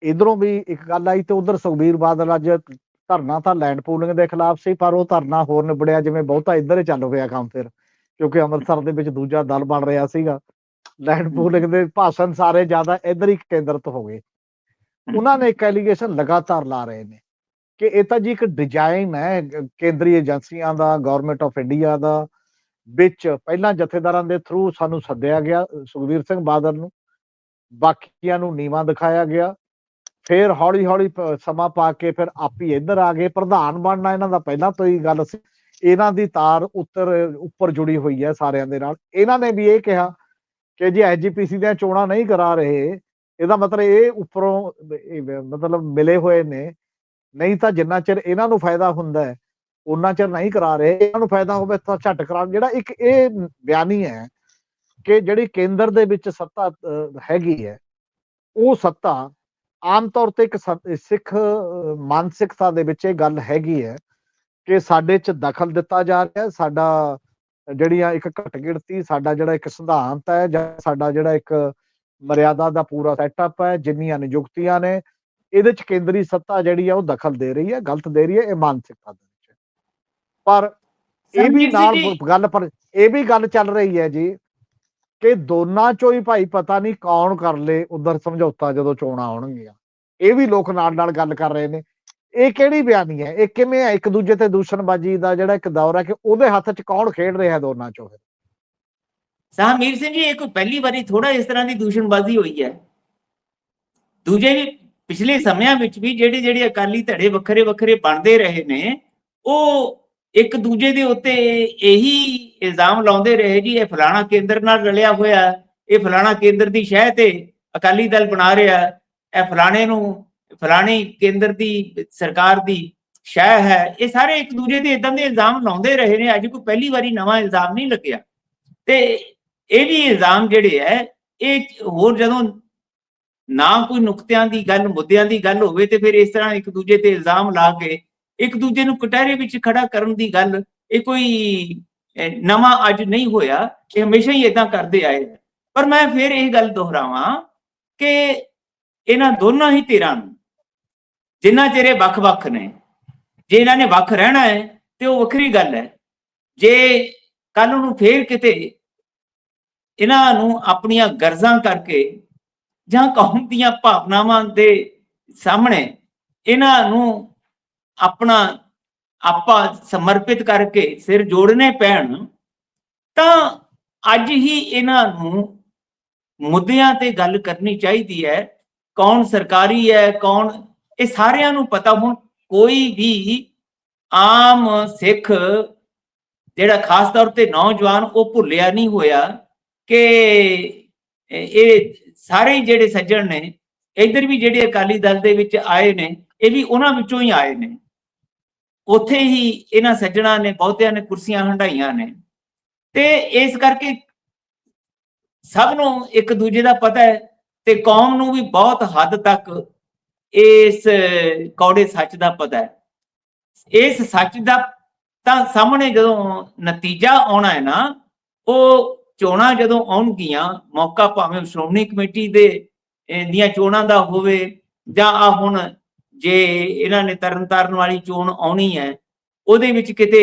ਇਧਰੋਂ ਵੀ ਇੱਕ ਗੱਲ ਆਈ ਤੇ ਉਧਰ ਸੁਖਬੀਰ ਬਾਦਲ ਅੱਜ ਧਰਨਾ ਤਾਂ ਲੈਂਡ ਪੂਲਿੰਗ ਦੇ ਖਿਲਾਫ ਸੀ, ਪਰ ਉਹ ਧਰਨਾ ਹੋਰ ਨਿਬੜਿਆ, ਜਿਵੇਂ ਬਹੁਤਾ ਇੱਧਰ ਹੀ ਚੱਲ ਪਿਆ ਕੰਮ ਫਿਰ, ਕਿਉਂਕਿ ਅੰਮ੍ਰਿਤਸਰ ਦੇ ਵਿੱਚ ਦੂਜਾ ਦਲ ਬਣ ਰਿਹਾ ਸੀਗਾ। ਲੈਂਡ ਪੂਲਿੰਗ ਦੇ ਭਾਸ਼ਣ ਸਾਰੇ ਜ਼ਿਆਦਾ ਇੱਧਰ ਹੀ ਕੇਂਦਰਿਤ ਹੋ ਗਏ। ਉਹਨਾਂ ਨੇ ਇੱਕ ਐਲੀਗੇਸ਼ਨ ਲਗਾਤਾਰ ਲਾ ਰਹੇ ਨੇ ਕਿ ਇਹ ਤਾਂ ਜੀ ਇੱਕ ਡਿਜ਼ਾਈਨ ਹੈ ਕੇਂਦਰੀ ਏਜੰਸੀਆਂ ਦਾ ਗਵਰਨਮੈਂਟ ਆਫ ਇੰਡੀਆ ਦਾ ਵਿੱਚ ਪਹਿਲਾਂ ਜਥੇਦਾਰਾਂ ਦੇ ਥਰੂ ਸਾਨੂੰ ਸੱਦਿਆ ਗਿਆ ਸੁਖਬੀਰ ਸਿੰਘ ਬਾਦਲ ਨੂੰ। ਬਾਕੀਆਂ ਨੂੰ ਨੀਵਾ ਦਿਖਾਇਆ ਗਿਆ। ਫਿਰ ਹੌਲੀ ਹੌਲੀ ਸਮਾਂ ਪਾ ਕੇ ਫਿਰ ਆਪੀ ਇੱਧਰ ਆ ਗਏ। ਪ੍ਰਧਾਨ ਬਣਨਾ ਇਹਨਾਂ ਦਾ ਪਹਿਲਾਂ ਤੋਂ ਹੀ ਗੱਲ ਸੀ। ਇਹਨਾਂ ਦੀ ਤਾਰ ਉੱਤਰ ਉੱਪਰ ਜੁੜੀ ਹੋਈ ਹੈ ਸਾਰਿਆਂ ਦੇ ਨਾਲ। ਇਹਨਾਂ ਨੇ ਵੀ ਇਹ ਕਿਹਾ ਕਿ ਜੀ ਐਜੀਪੀਸੀ ਦੀਆਂ ਚੋਣਾਂ ਨਹੀਂ ਕਰਾ ਰਹੇ, ਇਹਦਾ ਮਤਲਬ ਇਹ ਉੱਪਰੋਂ ਮਤਲਬ ਮਿਲੇ ਹੋਏ ਨੇ, ਨਹੀਂ ਤਾਂ ਜਿੰਨਾ ਚਿਰ ਇਹਨਾਂ ਨੂੰ ਫਾਇਦਾ ਹੁੰਦਾ ਹੈ ਉਹਨਾਂ ਚਿਰ ਨਹੀਂ ਕਰਾ ਰਹੇ, ਇਹਨਾਂ ਨੂੰ ਫਾਇਦਾ ਹੋਵੇ ਤਾਂ ਝੱਟ ਕਰਾ, ਜਿਹੜਾ ਇੱਕ ਇਹ ਬਿਆਨੀ ਹੈ ਕਿ ਜਿਹੜੀ ਕੇਂਦਰ ਦੇ ਵਿੱਚ ਸੱਤਾ ਹੈਗੀ ਹੈ, ਉਹ ਸੱਤਾ ਆਮ ਤੌਰ ਤੇ ਇੱਕ ਸਿੱਖ ਮਾਨਸਿਕਤਾ ਦੇ ਵਿੱਚ ਇਹ ਗੱਲ ਹੈਗੀ ਹੈ ਕਿ ਸਾਡੇ ਚ ਦਖਲ ਦਿੱਤਾ ਜਾ ਰਿਹਾ ਸਾਡਾ ਜਿਹੜੀਆਂ ਇੱਕ ਘਟ ਗਿਣਤੀ ਸਾਡਾ ਜਿਹੜਾ ਇੱਕ ਸਿਧਾਂਤ ਹੈ ਜਾਂ ਸਾਡਾ ਜਿਹੜਾ ਇੱਕ ਮਰਿਆਦਾ ਦਾ ਪੂਰਾ ਸੈਟਅਪ ਹੈ ਜਿੰਨੀਆਂ ਨਿਯੁਕਤੀਆਂ ਨੇ ਇਹਦੇ ਚ ਕੇਂਦਰੀ ਸੱਤਾ ਜਿਹੜੀ ਆ ਉਹ ਦਖਲ ਦੇ ਰਹੀ ਹੈ ਗਲਤ ਦੇ ਰਹੀ ਹੈ ਇਹ ਮਾਨਸਿਕਤਾ ਦੇ ਵਿੱਚ। ਪਰ ਇਹ ਵੀ ਨਾਲ ਗੱਲ ਪਰ ਇਹ ਵੀ ਗੱਲ ਚੱਲ ਰਹੀ ਹੈ ਜੀ ਕਿ ਦੋਨਾਂ ਚੋਂ ਹੀ ਭਾਈ ਪਤਾ ਨਹੀਂ ਕੌਣ ਕਰ ਲੇ ਉਧਰ ਸਮਝੌਤਾ ਜਦੋਂ ਚੋਣਾਂ ਆਉਣਗੀਆਂ ਇਹ ਵੀ ਲੋਕ ਨਾਲ ਨਾਲ ਗੱਲ ਕਰ ਰਹੇ ਨੇ ਇਹ ਕਿਹੜੀ ਬਿਆਨੀ ਹੈ? ਇਹ ਕਿਵੇਂ ਹੈ? ਇੱਕ ਦੂਜੇ ਤੇ ਦੂਸ਼ਣਬਾਜ਼ੀ ਦਾ ਜਿਹੜਾ ਇੱਕ ਦੌਰ ਹੈ ਕਿ ਉਹਦੇ ਹੱਥ 'ਚ ਕੌਣ ਖੇਡ ਰਿਹਾ ਦੋਨਾਂ ਚੋਂ ਫਿਰ? ਸਾਹਮੀਰ ਸਿੰਘ ਜੀ, ਇਹ ਕੋਈ ਪਹਿਲੀ ਵਾਰੀ ਥੋੜਾ ਇਸ ਤਰ੍ਹਾਂ ਦੀ ਦੂਸ਼ਣਬਾਜ਼ੀ ਹੋਈ ਹੈ। ਦੂਜੇ ਪਿਛਲੇ ਸਮਿਆਂ ਵਿੱਚ ਵੀ ਜਿਹੜੇ ਜਿਹੜੇ ਅਕਾਲੀ ਧੜੇ ਵੱਖਰੇ ਵੱਖਰੇ ਬਣਦੇ ਰਹੇ ਨੇ, ਉਹ ਇੱਕ ਦੂਜੇ ਦੇ ਉੱਤੇ ਇਹੀ ਇਲਜ਼ਾਮ ਲਾਉਂਦੇ ਰਹੇ ਜੀ, ਇਹ ਫਲਾਣਾ ਕੇਂਦਰ ਨਾਲ ਰਲਿਆ ਹੋਇਆ, ਇਹ ਫਲਾਣਾ ਕੇਂਦਰ ਦੀ ਸ਼ਹਿ ਤੇ ਅਕਾਲੀ ਦਲ ਬਣਾ ਰਿਹਾ, ਇਹ ਫਲਾਣੇ ਨੂੰ ਫਲਾਣੇ ਕੇਂਦਰ ਦੀ, ਸਰਕਾਰ ਦੀ ਸ਼ਹਿ ਹੈ, ਇਹ ਸਾਰੇ ਇੱਕ ਦੂਜੇ ਤੇ ਇਦਾਂ ਦੇ ਇਲਜ਼ਾਮ ਲਾਉਂਦੇ ਰਹੇ ਨੇ, ਅੱਜ ਕੋਈ ਪਹਿਲੀ ਵਾਰੀ ਨਵਾਂ ਇਲਜ਼ਾਮ ਨਹੀਂ ਲੱਗਿਆ। ਤੇ ਇਹ ਵੀ ਇਲਜ਼ਾਮ ਜਿਹੜੇ ਹੈ, ਇਹ ਹੋਰ ਜਦੋਂ ਨਾ ਕੋਈ ਨੁਕਤਿਆਂ ਦੀ ਗੱਲ, ਮੁੱਦਿਆਂ ਦੀ ਗੱਲ ਹੋਵੇ ਤੇ ਫਿਰ ਇਸ ਤਰ੍ਹਾਂ ਇੱਕ ਦੂਜੇ ਤੇ ਇਲਜ਼ਾਮ ਲਾ ਕੇ ਇੱਕ ਦੂਜੇ ਨੂੰ ਕਟਹਿਰੇ ਵਿੱਚ ਖੜਾ ਕਰਨ ਦੀ ਗੱਲ, ਇਹ ਕੋਈ ਨਵਾਂ ਅੱਜ ਨਹੀਂ ਹੋਇਆ, ਇਹ ਹਮੇਸ਼ਾ ਹੀ ਇਦਾਂ ਕਰਦੇ ਆਏ ਪਰ ਮੈਂ ਫਿਰ ਇਹ ਗੱਲ ਦੁਹਰਾਵਾਂ ਕਿ ਇਹਨਾਂ ਦੋਨਾਂ ਹੀ ਧਿਰਾਂ ਨੂੰ ਜਿੰਨਾ ਚਿਰ ਇਹ ਵੱਖ-ਵੱਖ ਨੇ, ਜੇ ਇਹਨਾਂ ਨੇ ਵੱਖ ਰਹਿਣਾ ਹੈ, ਤੇ ਉਹ ਵੱਖਰੀ ਗੱਲ ਹੈ। ਜੇ ਕੱਲ ਨੂੰ ਫੇਰ ਕਿਤੇ ਇਹਨਾਂ ਨੂੰ ਆਪਣੀਆਂ ਗਰਜ਼ਾਂ ਕਰਕੇ ਜਾਂ ਕੌਮ ਦੀਆਂ ਭਾਵਨਾਵਾਂ ਦੇ ਸਾਹਮਣੇ ਇਹਨਾਂ ਨੂੰ ਆਪਣਾ ਆਪਾ ਸਮਰਪਿਤ ਕਰਕੇ ਸਿਰ ਜੋੜਨੇ ਪੈਣ, ਤਾਂ ਅੱਜ ਹੀ ਇਹਨਾਂ ਨੂੰ ਮੁੱਦਿਆਂ ਤੇ ਗੱਲ ਕਰਨੀ ਚਾਹੀਦੀ ਹੈ। ਕੌਣ ਸਰਕਾਰੀ ਹੈ, ਕੌਣ ਇਹ ਸਾਰਿਆਂ ਨੂੰ ਪਤਾ ਹੁਣ, ਕੋਈ ਵੀ ਆਮ ਸਿੱਖ ਜਿਹੜਾ ਖਾਸ ਤੌਰ ਤੇ ਨੌਜਵਾਨ, ਉਹ ਭੁੱਲਿਆ ਨਹੀਂ ਹੋਇਆ ਕਿ ਇਹ ਸਾਰੇ ਜਿਹੜੇ ਸੱਜਣ ਨੇ, ਇਧਰ ਵੀ ਜਿਹੜੇ ਅਕਾਲੀ ਦਲ ਦੇ ਵਿੱਚ ਆਏ ਨੇ, ਇਹ ਵੀ ਉਹਨਾਂ ਵਿੱਚੋਂ ਹੀ ਆਏ ਨੇ। ਉੱਥੇ ਹੀ ਇਹਨਾਂ ਸੱਜਣਾ ਨੇ, ਬਹੁਤਿਆਂ ਨੇ ਕੁਰਸੀਆਂ ਹੰਡਾਈਆਂ ਨੇ। ਤੇ ਇਸ ਕਰਕੇ ਸਭ ਨੂੰ ਇੱਕ ਦੂਜੇ ਦਾ ਪਤਾ ਹੈ ਤੇ ਕੌਮ ਨੂੰ ਵੀ ਬਹੁਤ ਹੱਦ ਤੱਕ ਇਸ ਕੌੜੇ ਸੱਚ ਦਾ ਪਤਾ ਹੈ। ਇਸ ਸੱਚ ਦਾ ਤਾਂ ਸਾਹਮਣੇ ਜਦੋਂ ਨਤੀਜਾ ਆਉਣਾ ਹੈ ਨਾ, ਉਹ ਚੋਣਾਂ ਜਦੋਂ ਆਉਣਗੀਆਂ, ਮੌਕਾ ਭਾਵੇਂ ਸ਼੍ਰੋਮਣੀ ਕਮੇਟੀ ਦੇ ਦੀਆਂ ਚੋਣਾਂ ਦਾ ਹੋਵੇ, ਜਾਂ ਆ ਹੁਣ ਜੇ ਇਹਨਾਂ ਨੇ ਤਰਨਤਾਰਨ ਵਾਲੀ ਚੋਣ ਆਉਣੀ ਹੈ, ਉਹਦੇ ਵਿੱਚ ਕਿਤੇ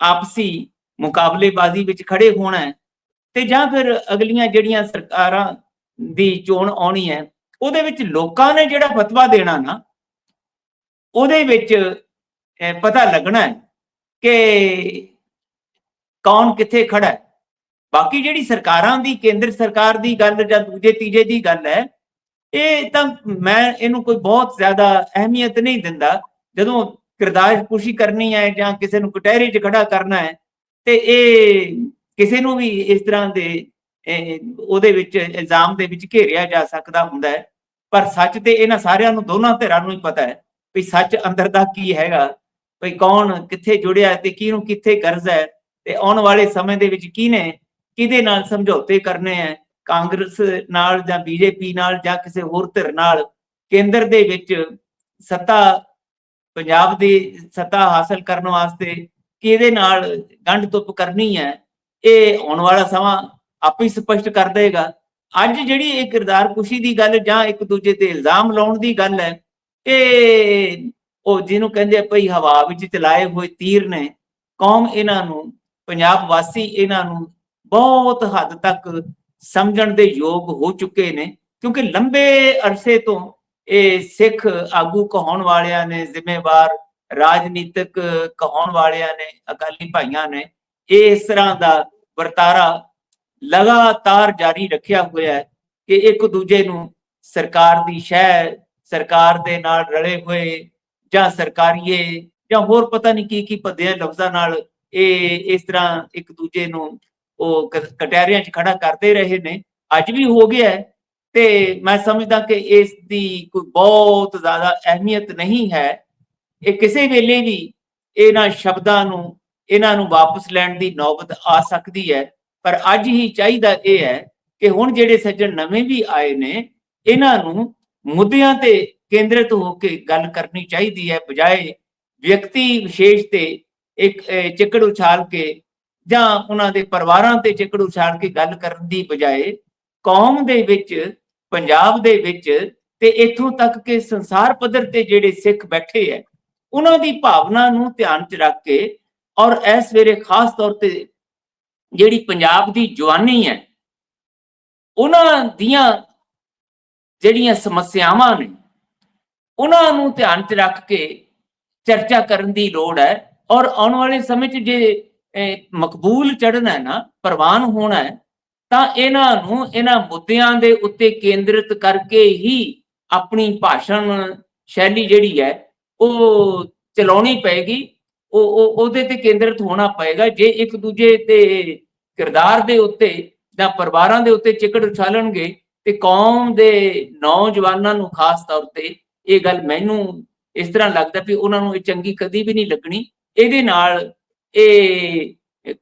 ਆਪਸੀ ਮੁਕਾਬਲੇਬਾਜ਼ੀ ਵਿੱਚ ਖੜੇ ਹੋਣਾ ਹੈ, ਤੇ ਜਾਂ ਫਿਰ ਅਗਲੀਆਂ ਜਿਹੜੀਆਂ ਸਰਕਾਰਾਂ ਦੀ ਚੋਣ ਆਉਣੀ ਹੈ ਉਹਦੇ ਵਿੱਚ ਲੋਕਾਂ ਨੇ ਜਿਹੜਾ ਫਤਵਾ ਦੇਣਾ ਨਾ, ਉਹਦੇ ਵਿੱਚ ਪਤਾ ਲੱਗਣਾ ਹੈ ਕਿ ਕੌਣ ਕਿੱਥੇ ਖੜਾ ਹੈ। ਬਾਕੀ ਜਿਹੜੀ ਸਰਕਾਰਾਂ ਦੀ, ਕੇਂਦਰ ਸਰਕਾਰ ਦੀ ਗੱਲ ਜਾਂ ਦੂਜੇ ਤੀਜੇ ਦੀ ਗੱਲ ਹੈ, ਇਹ ਤਾਂ ਮੈਂ ਇਹਨੂੰ ਕੋਈ ਬਹੁਤ ਜ਼ਿਆਦਾ ਅਹਿਮੀਅਤ ਨਹੀਂ ਦਿੰਦਾ। ਜਦੋਂ ਕਿਰਦਾਰ ਪੁਸ਼ੀ ਕਰਨੀ ਹੈ ਜਾਂ ਕਿਸੇ ਨੂੰ ਕਟਹਿਰੇ 'ਚ ਖੜਾ ਕਰਨਾ ਹੈ, ਤੇ ਇਹ ਕਿਸੇ ਨੂੰ ਵੀ ਇਸ ਤਰ੍ਹਾਂ ਦੇ ਉਹਦੇ ਵਿੱਚ ਇਲਜ਼ਾਮ ਦੇ ਵਿੱਚ ਘੇਰਿਆ ਜਾ ਸਕਦਾ ਹੁੰਦਾ ਹੈ। ਪਰ ਸੱਚ ਤੇ ਇਹਨਾਂ ਸਾਰਿਆਂ ਨੂੰ ਦੋਨਾਂ ਧਿਰਾਂ ਨੂੰ ਹੀ ਪਤਾ ਹੈ ਵੀ ਸੱਚ ਅੰਦਰ ਦਾ ਕੀ ਹੈਗਾ, ਵੀ ਕੌਣ ਕਿੱਥੇ ਜੁੜਿਆ ਤੇ ਕਿਹਨੂੰ ਕਿੱਥੇ ਕਰਜ਼ ਹੈ ਤੇ ਆਉਣ ਵਾਲੇ ਸਮੇਂ ਦੇ ਵਿੱਚ ਕਿਹਨੇ ਕਿਹਦੇ ਨਾਲ ਸਮਝੌਤੇ ਕਰਨੇ ਹੈ, ਕਾਂਗਰਸ ਨਾਲ ਜਾਂ ਬੀਜੇਪੀ ਨਾਲ ਜਾਂ ਕਿਸੇ ਹੋਰ ਧਿਰ ਨਾਲ, ਕੇਂਦਰ ਦੇ ਵਿੱਚ ਸੱਤਾ, ਪੰਜਾਬ ਦੀ ਸੱਤਾ ਹਾਸਲ ਕਰਨ ਵਾਸਤੇ ਕਿਹਦੇ ਨਾਲ ਗੰਢ ਤੁੱਪ ਕਰਨੀ ਹੈ, ਇਹ ਆਉਣ ਵਾਲਾ ਸਮਾਂ ਆਪੇ ਹੀ ਸਪਸ਼ਟ ਕਰ ਦੇਗਾ ਅੱਜ ਜਿਹੜੀ ਇਹ ਕਿਰਦਾਰ ਕੁਸ਼ੀ ਦੀ ਗੱਲ ਜਾਂ ਇੱਕ ਦੂਜੇ ਤੇ ਇਲਜ਼ਾਮ ਲਾਉਣ ਦੀ ਗੱਲ ਹੈ, ਇਹ ਉਹ ਜਿਹਨੂੰ ਕਹਿੰਦੇ ਆ ਭਈ ਹਵਾ ਵਿੱਚ ਚਲਾਏ ਹੋਏ ਤੀਰ ਨੇ, ਕੌਮ ਇਹਨਾਂ ਨੂੰ, ਪੰਜਾਬ ਵਾਸੀ ਇਹਨਾਂ ਨੂੰ ਬਹੁਤ ਹੱਦ ਤੱਕ ਸਮਝਣ ਦੇ ਯੋਗ ਹੋ ਚੁੱਕੇ ਨੇ, ਕਿਉਂਕਿ ਲੰਬੇ ਅਰਸੇ ਤੋਂ ਇਹ ਸਿੱਖ ਆਗੂ ਕਹਾਉਣ ਵਾਲਿਆਂ ਨੇ, ਜ਼ਿੰਮੇਵਾਰ ਰਾਜਨੀਤਿਕ ਕਹਾਉਣ ਵਾਲਿਆਂ ਨੇ, ਅਕਾਲੀ ਭਾਈਆਂ ਨੇ ਇਹ ਇਸ ਤਰ੍ਹਾਂ ਦਾ ਵਰਤਾਰਾ ਲਗਾਤਾਰ ਜਾਰੀ ਰੱਖਿਆ ਹੋਇਆ ਹੈ ਕਿ ਇੱਕ ਦੂਜੇ ਨੂੰ ਸਰਕਾਰ ਦੀ ਸ਼ਹਿ ਸਰਕਾਰ ਦੇ ਨਾਲ ਰਲੇ ਹੋਏ ਜਾਂ ਸਰਕਾਰੀਏ ਜਾਂ ਹੋਰ ਪਤਾ ਨਹੀਂ ਕੀ ਕੀ ਪੱਦਿਆਂ ਲਫ਼ਜ਼ਾਂ ਨਾਲ ਇਹ, ਇਸ ਤਰ੍ਹਾਂ ਇੱਕ ਦੂਜੇ ਨੂੰ ਉਹ ਕਟਹਿਰਿਆਂ 'ਚ ਖੜਾ ਕਰਦੇ ਰਹੇ ਨੇ। ਅੱਜ ਵੀ ਹੋ ਗਿਆ ਤੇ ਮੈਂ ਸਮਝਦਾ ਕਿ ਇਸ ਦੀ ਕੋਈ ਬਹੁਤ ਜ਼ਿਆਦਾ ਅਹਿਮੀਅਤ ਨਹੀਂ ਹੈ। ਇਹ ਕਿਸੇ ਵੇਲੇ ਵੀ ਇਹਨਾਂ ਸ਼ਬਦਾਂ ਨੂੰ, ਇਹਨਾਂ ਨੂੰ ਵਾਪਸ ਲੈਣ ਦੀ ਨੌਬਤ ਆ ਸਕਦੀ ਹੈ। ਪਰ ਅੱਜ ਹੀ ਚਾਹੀਦਾ ਇਹ ਹੈ ਕਿ ਹੁਣ ਜਿਹੜੇ ਸੱਜਣ ਨਵੇਂ ਵੀ ਆਏ ਨੇ, ਇਹਨਾਂ ਨੂੰ ਮੁੱਦਿਆਂ ਤੇ ਕੇਂਦਰਿਤ ਹੋ ਕੇ ਗੱਲ ਕਰਨੀ ਚਾਹੀਦੀ ਹੈ, ਬਜਾਏ ਵਿਅਕਤੀ ਵਿਸ਼ੇਸ਼ ਤੇ ਇੱਕ ਚਿੱਕੜ ਉਛਾਲ ਕੇ ਜਾਂ ਉਹਨਾਂ ਦੇ ਪਰਿਵਾਰਾਂ ਤੇ ਚਿੱਕੜ ਉਛਾਲ ਕੇ ਗੱਲ ਕਰਨ ਦੀ ਬਜਾਏ ਕੌਮ ਦੇ ਵਿੱਚ, ਪੰਜਾਬ ਦੇ ਵਿੱਚ ਤੇ ਇੱਥੋਂ ਤੱਕ ਕਿ ਸੰਸਾਰ ਪੱਧਰ ਤੇ ਜਿਹੜੇ ਸਿੱਖ ਬੈਠੇ ਹੈ, ਉਹਨਾਂ ਦੀ ਭਾਵਨਾ ਨੂੰ ਧਿਆਨ 'ਚ ਰੱਖ ਕੇ ਔਰ ਇਸ ਵੇਲੇ ਖਾਸ ਤੌਰ ਤੇ ਜਿਹੜੀ ਪੰਜਾਬ ਦੀ ਜਵਾਨੀ ਹੈ, ਉਹਨਾਂ ਦੀਆਂ ਜਿਹੜੀਆਂ ਸਮੱਸਿਆਵਾਂ ਨੇ, ਉਹਨਾਂ ਨੂੰ ਧਿਆਨ 'ਚ ਰੱਖ ਕੇ ਚਰਚਾ ਕਰਨ ਦੀ ਲੋੜ ਹੈ ਔਰ ਆਉਣ ਵਾਲੇ ਸਮੇਂ 'ਚ ਜੇ ਮਕਬੂਲ ਚੜ੍ਹਨਾ ਹੈ ਨਾ, ਪ੍ਰਵਾਨ ਹੋਣਾ ਹੈ, ਤਾਂ ਇਹਨਾਂ ਨੂੰ ਇਹਨਾਂ ਮੁੱਦਿਆਂ ਦੇ ਉੱਤੇ ਕੇਂਦਰਿਤ ਕਰਕੇ ਹੀ ਆਪਣੀ ਭਾਸ਼ਣ ਸ਼ੈਲੀ ਜਿਹੜੀ ਹੈ, ਉਹ ਚਲਾਉਣੀ ਪਏਗੀ ਉਹ ਉਹ, ਉਹਦੇ ਤੇ ਕੇਂਦਰਿਤ ਹੋਣਾ ਪਏਗਾ। ਜੇ ਇੱਕ ਦੂਜੇ ਤੇ ਕਿਰਦਾਰ ਦੇ ਉੱਤੇ ਜਾਂ ਪਰਿਵਾਰਾਂ ਦੇ ਉੱਤੇ ਚਿਕੜ ਉਛਾਲਣਗੇ, ਤੇ ਕੌਮ ਦੇ ਨੌਜਵਾਨਾਂ ਨੂੰ ਖਾਸ ਤੌਰ ਤੇ ਇਹ ਗੱਲ ਮੈਨੂੰ ਇਸ ਤਰ੍ਹਾਂ ਲੱਗਦਾ ਵੀ ਉਹਨਾਂ ਨੂੰ ਇਹ ਚੰਗੀ ਕਦੀ ਵੀ ਨਹੀਂ ਲੱਗਣੀ। ਇਹਦੇ ਨਾਲ ਇਹ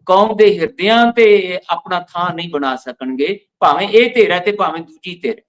ਕੌਮ ਦੇ ਹਿਰਦਿਆਂ ਤੇ ਆਪਣਾ ਥਾਂ ਨਹੀਂ ਬਣਾ ਸਕਣਗੇ। ਭਾਵੇਂ ਇਹ ਧਿਰ ਹੈ ਤੇ ਭਾਵੇਂ ਦੂਜੀ ਧਿਰ।